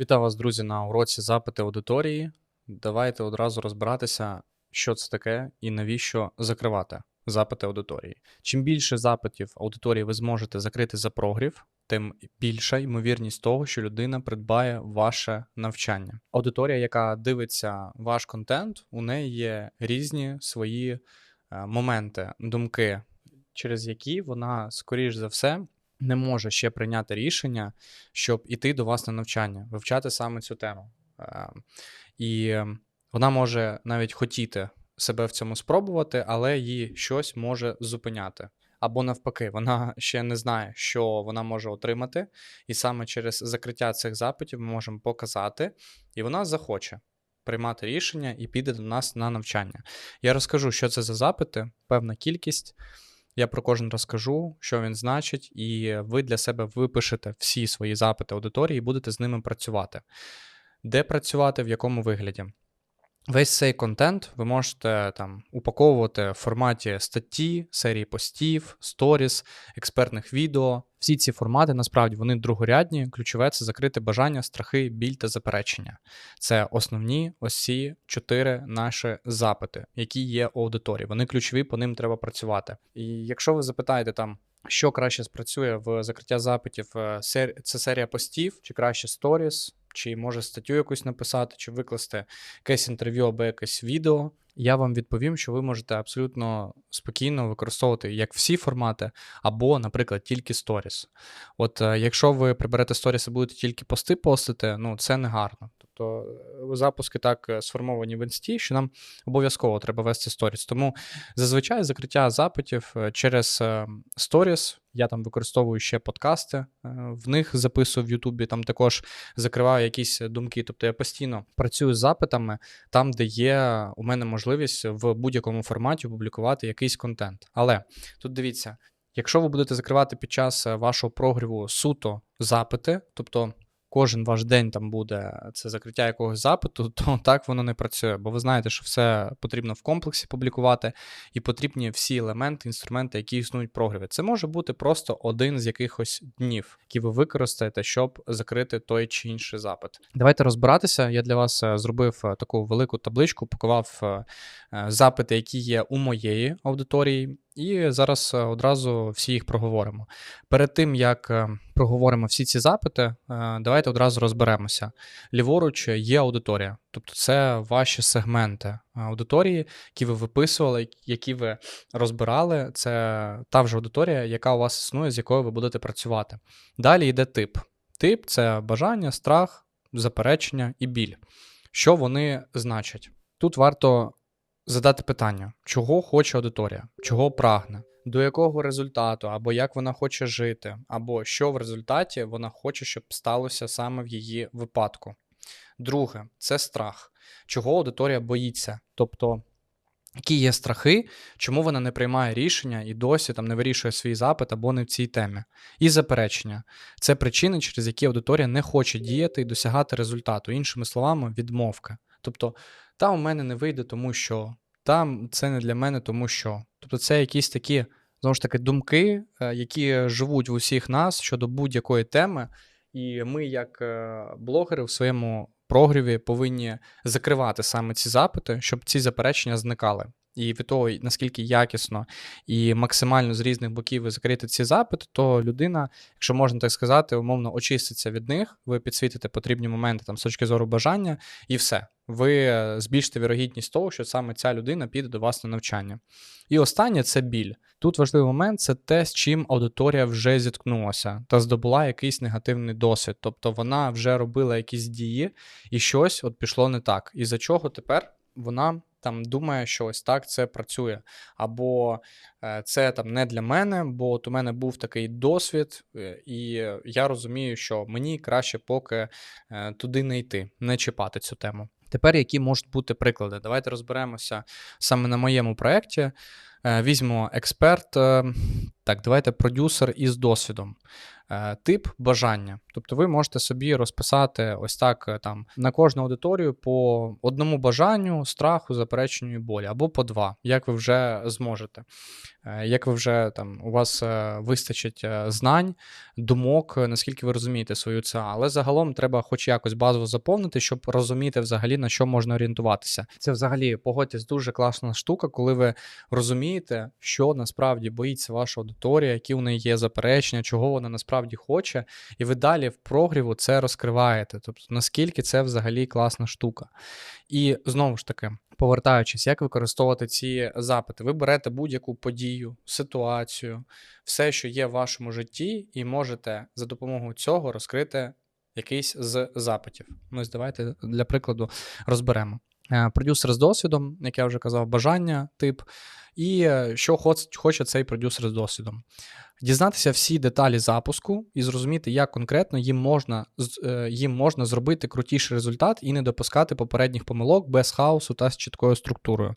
Вітаю вас, друзі, на уроці запити аудиторії. Давайте одразу розбиратися, що це таке і навіщо закривати запити аудиторії. Чим більше запитів аудиторії ви зможете закрити за прогрів, тим більша ймовірність того, що людина придбає ваше навчання. Аудиторія, яка дивиться ваш контент, у неї є різні свої е, моменти, думки, через які вона, скоріш за все, не може ще прийняти рішення, щоб іти до вас на навчання, вивчати саме цю тему. Е, І вона може навіть хотіти себе в цьому спробувати, але її щось може зупиняти. Або навпаки, вона ще не знає, що вона може отримати, і саме через закриття цих запитів ми можемо показати, і вона захоче приймати рішення і піде до нас на навчання. Я розкажу, що це за запити, певна кількість. Я про кожен розкажу, що він значить, і ви для себе випишете всі свої запити аудиторії і будете з ними працювати. Де працювати, в якому вигляді? Весь цей контент ви можете там упаковувати в форматі статті, серії постів, сторіс, експертних відео. Всі ці формати насправді вони другорядні. Ключове це закрити бажання, страхи, біль та заперечення. Це основні осі чотири наші запити, які є у аудиторії. Вони ключові, по ним треба працювати. І якщо ви запитаєте там. Що краще спрацює в закриття запитів? е, Це серія постів, чи краще сторіс, чи може статтю якусь написати, чи викласти якесь інтерв'ю або якесь відео. Я вам відповім, що ви можете абсолютно спокійно використовувати як всі формати, або, наприклад, тільки сторіс. От е, якщо ви приберете сторіс і будете тільки пости постити, ну це не гарно. Тобто е, запуски так е, сформовані в інсті, що нам обов'язково треба вести сторіс. Тому зазвичай закриття запитів е, через сторіс. Я там використовую ще подкасти, в них записую в Ютубі, там також закриваю якісь думки. Тобто я постійно працюю з запитами там, де є у мене можливість в будь-якому форматі опублікувати якийсь контент. Але тут дивіться, якщо ви будете закривати під час вашого прогріву суто запити, тобто кожен ваш день там буде це закриття якогось запиту, то так воно не працює, бо ви знаєте, що все потрібно в комплексі публікувати, і потрібні всі елементи, інструменти, які існують в прогріві. Це може бути просто один з якихось днів, які ви використаєте, щоб закрити той чи інший запит. Давайте розбиратися. Я для вас е, зробив е, таку велику табличку, пакував е, запити, які є у моєї аудиторії. І зараз е, одразу всі їх проговоримо. Перед тим як е, проговоримо всі ці запити, е, давайте одразу розберемося. Ліворуч є аудиторія, тобто це ваші сегменти аудиторії, які ви виписували, які ви розбирали. Це та вже аудиторія, яка у вас існує, з якою ви будете працювати. Далі йде тип. Тип це бажання, страх, заперечення і біль. Що вони значать? Тут варто задати питання, чого хоче аудиторія, чого прагне, до якого результату, або як вона хоче жити, або що в результаті вона хоче, щоб сталося саме в її випадку. Друге, це страх, чого аудиторія боїться. Тобто, які є страхи, чому вона не приймає рішення і досі там не вирішує свій запит або не в цій темі. І заперечення це причини, через які аудиторія не хоче діяти і досягати результату. Іншими словами, відмовка. Тобто, там у мене не вийде, тому що там це не для мене, тому що. Тобто, це якісь такі, знову ж таки, думки, е, які живуть в усіх нас щодо будь-якої теми. І ми, як е, блогери, в своєму прогріві повинні закривати саме ці запити, щоб ці заперечення зникали. І від того, наскільки якісно і максимально з різних боків ви закриєте ці запити, то людина, якщо можна так сказати, умовно очиститься від них, ви підсвітите потрібні моменти там з точки зору бажання, і все. Ви е, збільшите вірогідність того, що саме ця людина піде до вас на навчання. І останнє це біль. Тут важливий момент це те, з чим аудиторія вже зіткнулася та здобула якийсь негативний досвід. Тобто вона вже робила якісь дії, і щось от пішло не так. І за чого тепер вона там думає, що ось так це працює. Або е, це там не для мене, бо от у мене був такий досвід, е, і я розумію, що мені краще поки е, туди не йти, не чіпати цю тему. Тепер які можуть бути приклади? Давайте розберемося саме на моєму проєкті. Візьмемо експерт, так, давайте продюсер із досвідом. Е, Тип бажання. Тобто ви можете собі розписати ось так е, там на кожну аудиторію по одному бажанню, страху, запереченню і болі, або по два, як ви вже зможете. Е, Як ви вже там у вас вистачить знань, думок, наскільки ви розумієте свою ЦА, але загалом треба хоч якось базово заповнити, щоб розуміти взагалі на що можна орієнтуватися. Це взагалі погодьтесь дуже класна штука, коли ви розумієте, що насправді боїться ваша аудиторія, які у неї є заперечення, чого вона насправді хоче, і ви далі в прогріву це розкриваєте. Тобто наскільки це взагалі класна штука. І знову ж таки, повертаючись, як використовувати ці запити, ви берете будь-яку подію, ситуацію, все, що є в вашому житті, і можете за допомогою цього розкрити якийсь з запитів. Ну, давайте для прикладу розберемо. Е, Продюсер з досвідом, як я вже казав, бажання, тип, і е, що хоче цей продюсер з досвідом. Дізнатися всі деталі запуску і зрозуміти, як конкретно їм можна, е, їм можна зробити крутіший результат і не допускати попередніх помилок без хаосу та з чіткою структурою.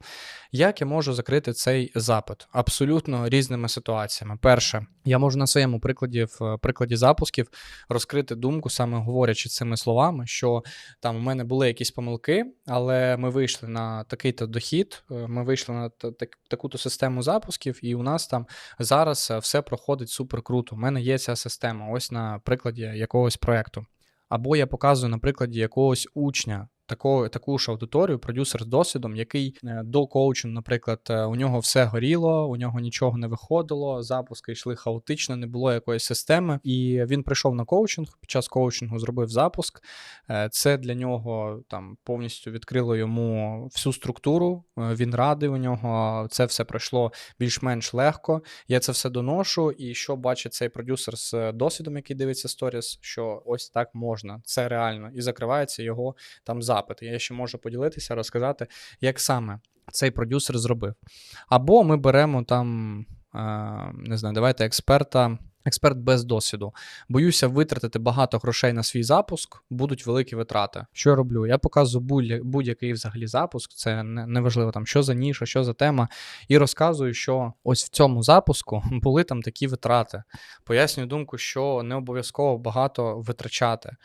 Як я можу закрити цей запит? Абсолютно різними ситуаціями. Перше, я можу на своєму прикладі, в е, прикладі запусків розкрити думку, саме говорячи цими словами, що там у мене були якісь помилки, але ми вийшли на такий-то дохід, е, ми вийшли на та- так- таку-то систему запусків, і у нас там зараз все проходить супер круто. У мене є ця система, ось на прикладі якогось проєкту. Або я показую на прикладі якогось учня. Таку, таку ж аудиторію, продюсер з досвідом, який е, до коучингу, наприклад, е, у нього все горіло, у нього нічого не виходило, запуски йшли хаотично, не було якоїсь системи. І він прийшов на коучинг. Під час коучингу зробив запуск. Е, Це для нього там повністю відкрило йому всю структуру. Він радий у нього. Це все пройшло більш-менш легко. Я це все доношу. І що бачить цей продюсер з досвідом, який дивиться сторіс, що ось так можна, це реально, і закривається його там запит. Я ще можу поділитися, розказати, як саме цей продюсер зробив. Або ми беремо там, е, не знаю, давайте експерта. Експерт без досвіду. Боюся витратити багато грошей на свій запуск, будуть великі витрати. Що я роблю? Я показую будь- будь-який взагалі запуск, це не- неважливо там, що за ніша, що за тема, і розказую, що ось в цьому запуску були там такі витрати. Пояснюю думку, що не обов'язково багато витрачати.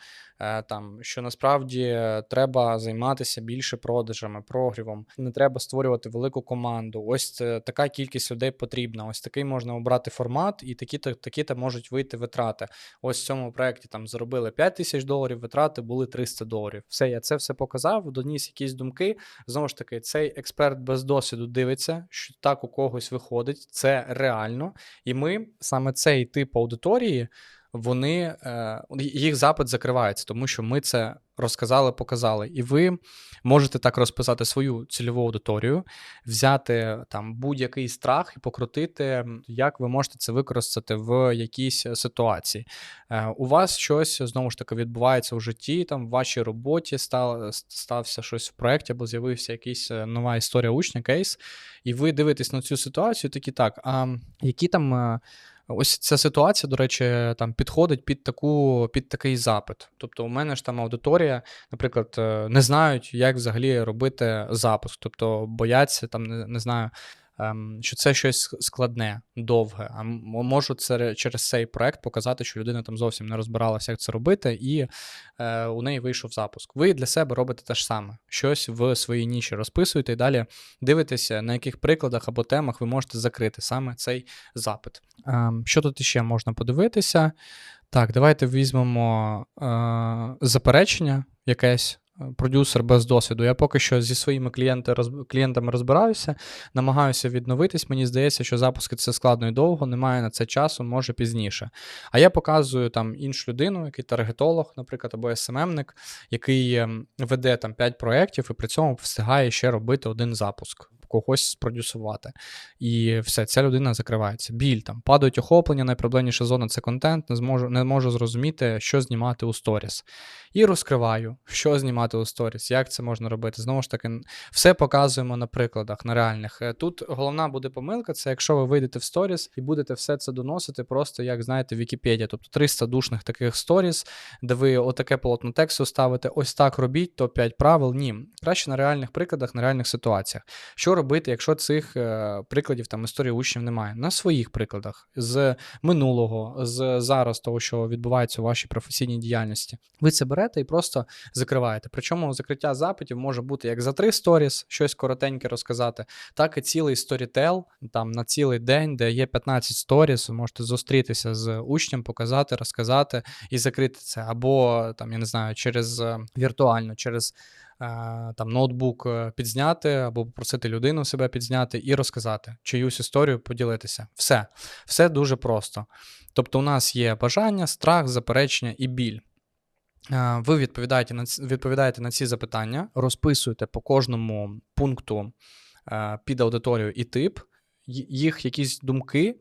Е, Там, що насправді е, треба займатися більше продажами, прогрівом, не треба створювати велику команду. Ось така кількість людей потрібна. Ось такий можна обрати формат, і такі-то такі-то можуть вийти витрати. Ось в цьому проєкті там заробили 5 тисяч доларів, витрати були 300 доларів. Все, я це все показав, доніс якісь думки. Знову ж таки, цей експерт без досвіду дивиться, що так у когось виходить, це реально. І ми саме цей тип аудиторії. Вони е, їх запит закривається, тому що ми це розказали, показали. І ви можете так розписати свою цільову аудиторію, взяти там будь-який страх і покрутити, як ви можете це використати в якійсь ситуації. Е, у вас щось знову ж таки відбувається в житті, там в вашій роботі став, стався щось в проєкті, або з'явився якийсь е, нова історія учня, кейс, і ви дивитесь на цю ситуацію, такі так, а які там. Ось ця ситуація, до речі, там підходить під таку, під такий запит. Тобто, у мене ж там аудиторія, наприклад, е, не знають, як взагалі робити запуск, тобто бояться там, не, не знаю, що це щось складне, довге. А можу це через цей проект показати, що людина там зовсім не розбиралася, як це робити, і е, у неї вийшов запуск. Ви для себе робите те ж саме, щось в своїй ніші розписуєте і далі дивитеся, на яких прикладах або темах ви можете закрити саме цей запит. Ем, Що тут ще можна подивитися? Так, давайте візьмемо е, заперечення якесь. Продюсер без досвіду. Я поки що зі своїми клієнти, роз, клієнтами розбираюся, намагаюся відновитись. Мені здається, що запуски це складно і довго, немає на це часу, може пізніше. А я показую там іншу людину, який таргетолог, наприклад, або СММник, який ем, веде там 5 проєктів і при цьому встигає ще робити один запуск. Когось спродюсувати. І все, ця людина закривається. Біль там падають охоплення, найпроблемніша зона це контент, не зможу, не можу зрозуміти, що знімати у сторіс. І розкриваю, що знімати у сторіс, як це можна робити. Знову ж таки, все показуємо на прикладах, на реальних. Е, Тут головна буде помилка, це якщо ви вийдете в сторіс і будете все це доносити, просто як знаєте, Вікіпедія, тобто 300 душних таких сторіс, де ви отаке полотно тексту ставите, ось так робіть, то 5 правил. Ні. Краще на реальних прикладах, на реальних ситуаціях. Що робити, якщо цих е, прикладів там історії учнів немає? На своїх прикладах з минулого, з зараз того, що відбувається у вашій професійній діяльності. Ви це берете і просто закриваєте. Причому закриття запитів може бути як за три сторіс, щось коротеньке розказати, так і цілий сторітел там на цілий день, де є 15 сторіс, ви можете зустрітися з учнем, показати, розказати і закрити це. Або там, я не знаю, через е, віртуально, через там ноутбук е, підзняти, або попросити людину себе підзняти і розказати чиюсь історію, поділитися. Все, все дуже просто. Тобто, у нас є бажання, страх, заперечення і біль. Е, Ви відповідаєте на відповідаєте на ці запитання, розписуєте по кожному пункту е, під аудиторію і тип, їх якісь думки,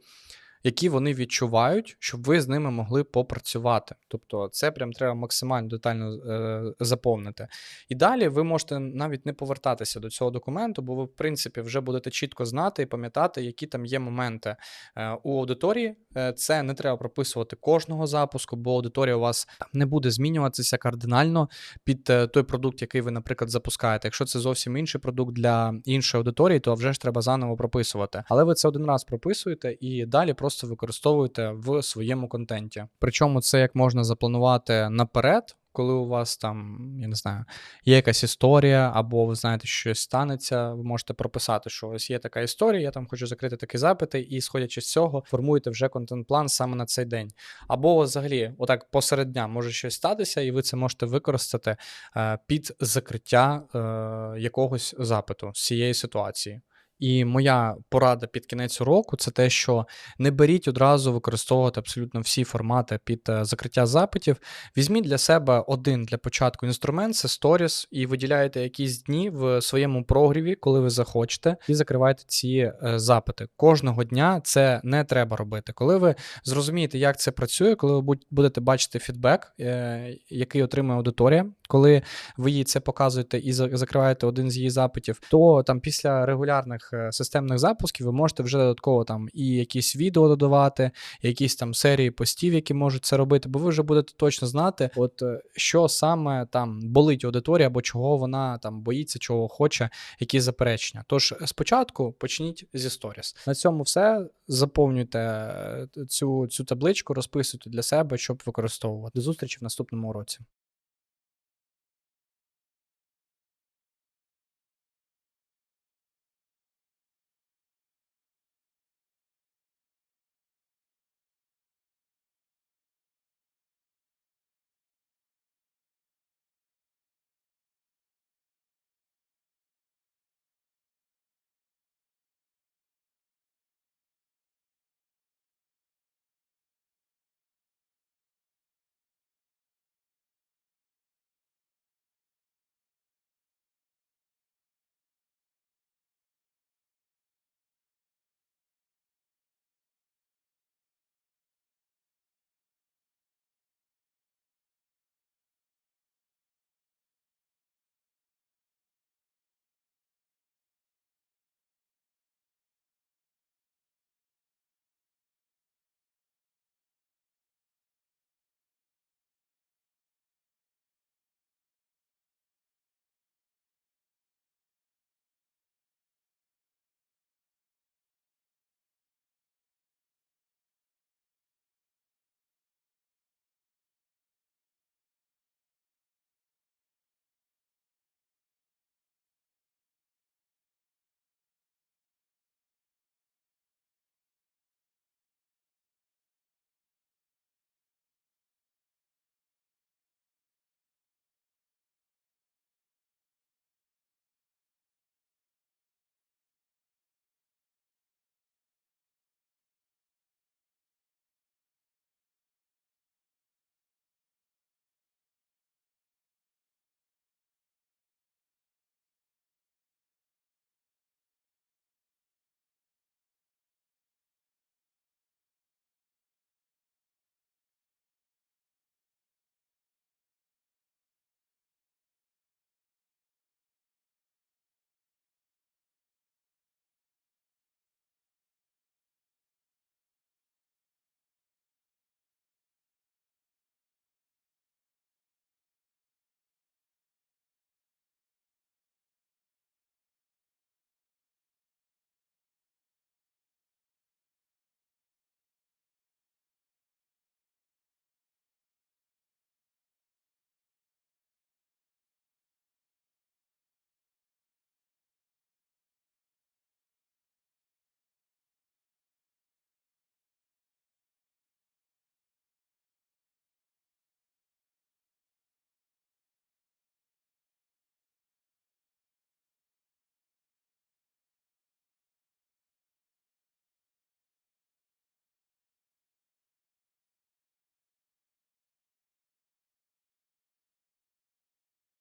які вони відчувають, щоб ви з ними могли попрацювати. Тобто, це прям треба максимально детально е, заповнити. І далі ви можете навіть не повертатися до цього документу, бо ви, в принципі, вже будете чітко знати і пам'ятати, які там є моменти е, у аудиторії. Е, Це не треба прописувати кожного запуску, бо аудиторія у вас не буде змінюватися кардинально під е, той продукт, який ви, наприклад, запускаєте. Якщо це зовсім інший продукт для іншої аудиторії, то вже ж треба заново прописувати. Але ви це один раз прописуєте і далі просто використовуєте в своєму контенті. Причому це як можна запланувати наперед. Коли у вас там, я не знаю, є якась історія, або ви знаєте, що щось станеться, ви можете прописати, що ось є така історія, я там хочу закрити такі запити, і сходячи з цього, формуєте вже контент-план саме на цей день. Або взагалі, отак посеред дня може щось статися, і ви це можете використати е, під закриття е, якогось запиту з цієї ситуації. І моя порада під кінець уроку це те, що не беріть одразу використовувати абсолютно всі формати під е, закриття запитів. Візьміть для себе один для початку інструмент, це Stories, і виділяєте якісь дні в своєму прогріві, коли ви захочете, і закриваєте ці е, запити. Кожного дня це не треба робити. Коли ви зрозумієте, як це працює, коли ви будете бачити фідбек, е, який отримує аудиторія, коли ви їй це показуєте і закриваєте один з її запитів, то там після регулярних е, системних запусків ви можете вже додатково там і якісь відео додавати, якісь там серії постів, які можуть це робити, бо ви вже будете точно знати, от е, що саме там болить аудиторія, або чого вона там боїться, чого хоче, які заперечення. Тож спочатку почніть зі сторіс. На цьому все. Заповнюйте е, цю, цю табличку, розписуйте для себе, щоб використовувати. До зустрічі в наступному уроці.